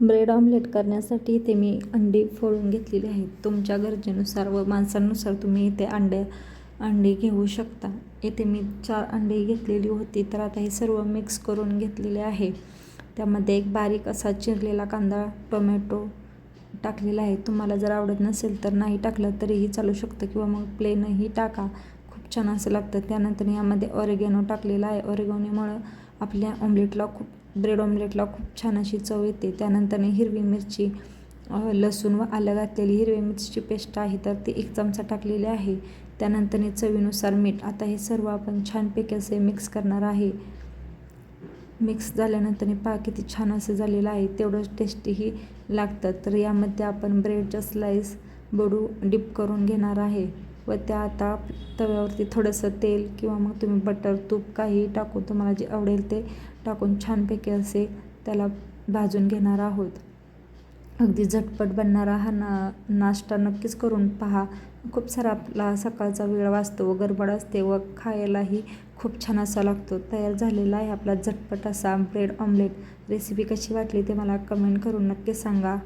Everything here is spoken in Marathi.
ब्रेड ऑमलेट करण्यासाठी इथे मी अंडी फोडून घेतलेली आहेत. तुमच्या गरजेनुसार व माणसांनुसार तुम्ही इथे अंडे अंडी घेऊ शकता. इथे मी चार अंडी घेतलेली होती तर आता हे सर्व मिक्स करून घेतलेले आहे. त्यामध्ये एक बारीक असा चिरलेला कांदा टोमॅटो टाकलेला आहे. तुम्हाला जर आवडत नसेल तर नाही टाकलं तरीही चालू शकतं किंवा मग प्लेनही टाका. खूप छान असं लागतं. त्यानंतर यामध्ये ऑरेगॅनो टाकलेला आहे. ऑरेगॅनोमुळं आपल्या ऑमलेटला खूप ब्रेड ऑमलेटला खूप छान अशी चव येते. त्यानंतर हिरवी मिरची लसूण व आलं घातलेली हिरवी मिरचीची पेस्ट आहे तर ती एक चमचा टाकलेली आहे. त्यानंतर चवीनुसार मीठ. आता हे सर्व आपण छानपैकी असे मिक्स करणार आहे. मिक्स झाल्यानंतर पहा किती छान असं झालेलं आहे. तेवढंच टेस्टीही लागतं. तर यामध्ये आपण ब्रेडच्या स्लाईस बडू डिप करून घेणार आहे. व त्या आता तव्यावरती थोडंसं तेल किंवा मग तुम्ही बटर तूप काही टाकून तुम्हाला जे आवडेल ते टाकून छानपैकी असे त्याला भाजून घेणार आहोत. अगदी झटपट बनणारा हा ना नाश्ता नक्कीच करून पहा. खूप सारा आपला सकाळचा वेळ वाचतो व गडबड असते व खायलाही खूप छान असा लागतो. तयार झालेला आहे आपला झटपट असा ब्रेड ऑमलेट. रेसिपी कशी वाटली ते मला कमेंट करून नक्की सांगा.